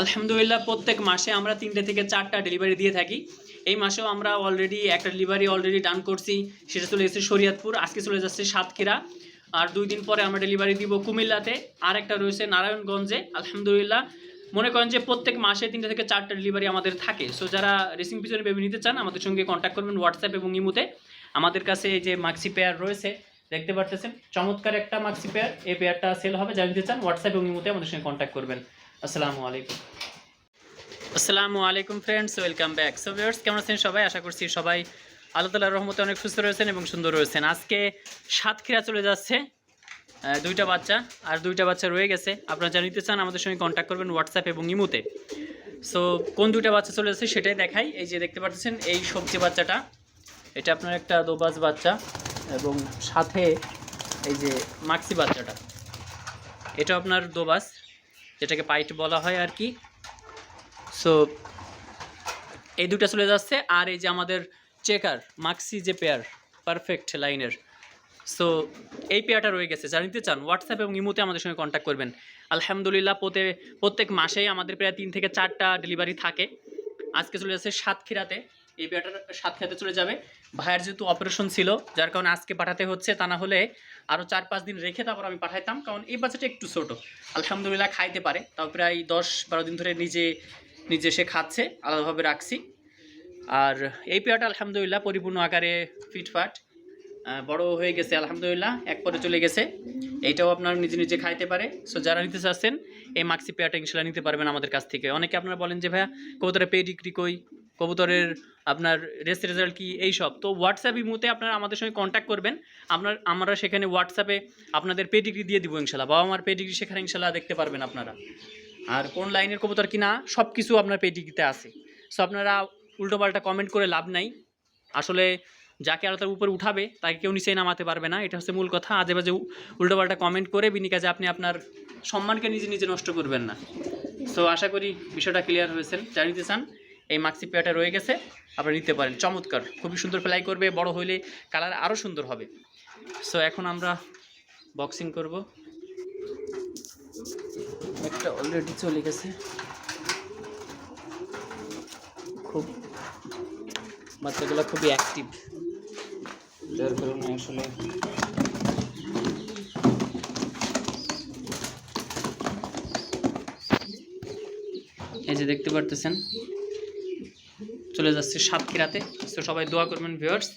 আলহামদুলিল্লাহ, প্রত্যেক মাসে আমরা তিনটে থেকে চারটা ডেলিভারি দিয়ে থাকি। এই মাসেও আমরা অলরেডি একটা ডেলিভারি অলরেডি ডান করছি। সেটা চলে এসেছে শরীয়তপুর, আজকে চলে যাচ্ছে সাতক্ষীরা। আর দুই দিন পরে আমরা ডেলিভারি দিব কুমিল্লাতে। আর একটা রয়েছে নারায়ণগঞ্জে, আলহামদুলিল্লাহ। মনে করেন যে প্রত্যেক মাসে তিনটে থেকে চারটা ডেলিভারি আমাদের থাকে। সো যারা রেসিং পিছনে বেবি নিতে চান, আমাদের সঙ্গে কন্ট্যাক্ট করবেন হোয়াটসঅ্যাপ এবং ইমুতে। আমাদের কাছে এই যে মাক্সি পেয়ার রয়েছে, দেখতে পারতেছেন? চমৎকার একটা মাক্সি পেয়ার এই পেয়ারটা সেল হবে। জানতে চান হোয়াটসঅ্যাপ এবং ইমুতে আমাদের সঙ্গে কন্ট্যাক্ট করবেন। আসসালামু আলাইকুম। আসসালামু আলাইকুম friends welcome back so viewers কেমন আছেন সবাই? আশা করছি সবাই আল্লাহ তালার রহমতে অনেক সুস্থ রয়েছেন এবং সুন্দর রয়েছেন। আজকে সাতক্ষীরা চলে যাচ্ছে দুইটা বাচ্চা, আর দুইটা বাচ্চা রয়ে গেছে। আপনারা জানিতে চান, আমাদের সঙ্গে কন্ট্যাক্ট করবেন হোয়াটসঅ্যাপ এবং ইমুতে। সো কোন দুইটা বাচ্চা চলে যাচ্ছে সেটাই দেখাই। এই যে দেখতে পাচ্ছেন, এই সবজি বাচ্চাটা, এটা আপনার একটা দোবাজ বাচ্চা এবং সাথে এই যে মাক্সি বাচ্চাটা। এটা আপনার দোবাস যেটাকে পাইট বলা হয় আর কি। সো এই দুটো চলে যাচ্ছে। আর এই যে আমাদের চেকার মাক্সি যে পেয়ার পারফেক্ট লাইনের সো এই পেয়ারটা রয়ে গেছে। যারা নিতে চান হোয়াটসঅ্যাপ এবং ইমোতে আমাদের সঙ্গে কন্ট্যাক্ট করবেন। আলহামদুলিল্লাহ, প্রতি, প্রত্যেক মাসেই আমাদের প্রায় তিন থেকে চারটা ডেলিভারি থাকে। আজকে চলে যাচ্ছে সাতক্ষীরাতে। এই পেয়ারটা খেতে চলে যাবে। ভাইয়ের যেহেতু অপারেশন ছিল, যার কারণে আজকে পাঠাতে হচ্ছে, তা না হলে আরও চার পাঁচ দিন রেখে তারপর আমি পাঠাইতাম, কারণ এই বাচ্চাটা একটু ছোটো। আলহামদুলিল্লাহ খাইতে পারে, তাও প্রায় দশ বারো দিন ধরে নিজে নিজে সে খাচ্ছে, আলাদাভাবে রাখছি। আর এই পেয়ারটা আলহামদুলিল্লাহ পরিপূর্ণ আকারে ফিটফাট বড় হয়ে গেছে আলহামদুলিল্লাহ, এক পরে চলে গেছে। এইটাও আপনার নিজে নিজে খাইতে পারে। সো যারা নিতে চাচ্ছেন, এই মাক্সি পেয়ারটা ইনশাল্লাহ নিতে পারবেন আমাদের কাছ থেকে। অনেকে আপনারা বলেন যে, ভাইয়া, কবুতরের পেডিগ্রি কই? কবুতরের আপনার রেস রেজাল্ট কি এই সব? তো হোয়াটসঅ্যাপ ইমুতে আপনারা আমাদের সঙ্গে কন্ট্যাক্ট করবেন। আপনার, আমরা সেখানে হোয়াটসঅ্যাপে আপনাদের পেডিগ্রি দিয়ে দিব ইনশাল্লাহ বাবা মার পেডিগ্রি সেখানে ইনশাল্লাহ দেখতে পারবেন আপনারা। আর কোন লাইনের কবুতর কিনা সব কিছু আপনার পেডিগ্রিতে আছে। সো আপনারা উল্টোপাল্টা কমেন্ট করে লাভ নাই। আসলে যাকে আরও তার উপরে উঠাবে, তাকে কেউ নিচেই নামাতে পারবে না। এটা হচ্ছে মূল কথা। আজে বাজে উল্টোপাল্টা কমেন্ট করে বিনি কাজে আপনি আপনার সম্মানকে নিজে নিজে নষ্ট করবেন না। সো আশা করি বিষয়টা ক্লিয়ার হয়েছেন জানিতে চান এই মাক্সি পেয়ারটা রয়ে গেছে। আপনারা নিতে পারেন। চমৎকার। খুবই সুন্দর ফ্লাই করবে। বড় হইলে কালার আরও সুন্দর হবে। সো এখন আমরা বক্সিং করব। একটা অলরেডি চলে গেছে। খুব বাচ্চাগুলো খুবই অ্যাক্টিভ যার কারণে আসলে এই যে দেখতে পারতেছেন? চলে যাচ্ছে সাতক্ষীরাতে। তো সবাই দোয়া করবেন ভিউয়ার্স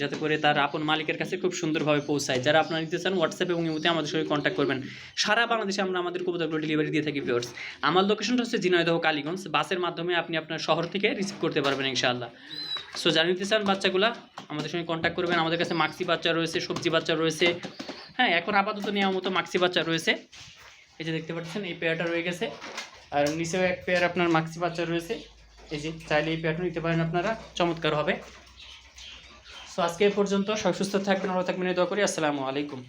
যাতে করে তার আপন মালিকের কাছে খুব সুন্দরভাবে পৌঁছায়। যারা আপনারা নিতে চান হোয়াটসঅ্যাপ এবং ইমোতে আমাদের সঙ্গে কন্ট্যাক্ট করবেন। সারা বাংলাদেশে আমরা আমাদের কবুতরগুলো ডেলিভারি দিয়ে থাকি ভিউয়ার্স আমার লোকেশনটা হচ্ছে ঝিনাইদহ, কালীগঞ্জ। বাসের মাধ্যমে আপনি আপনার শহর থেকে রিসিভ করতে পারবেন, ইনশাআল্লাহ। সো যারা নিতে চান বাচ্চাগুলা, আমাদের সঙ্গে কন্ট্যাক্ট করবেন। আমাদের কাছে মাক্সি বাচ্চা রয়েছে, সবজি বাচ্চা রয়েছে। হ্যাঁ এখন আপাতত নেওয়ার মতো মাক্সি বাচ্চা রয়েছে। এই যে দেখতে পাচ্ছেন, এই পেয়ারটা রয়ে গেছে। আর নিচেও এক পেয়ার আপনার মাক্সি বাচ্চা রয়েছে। এই যে, চাইলে এই প্যাটার্ন নিতে পারেন আপনারা। চমৎকার হবে। সো আজকে এ পর্যন্ত। সুস্থ থাকবেন, ভালো থাকবেন দোয়া করি। আসসালামু আলাইকুম।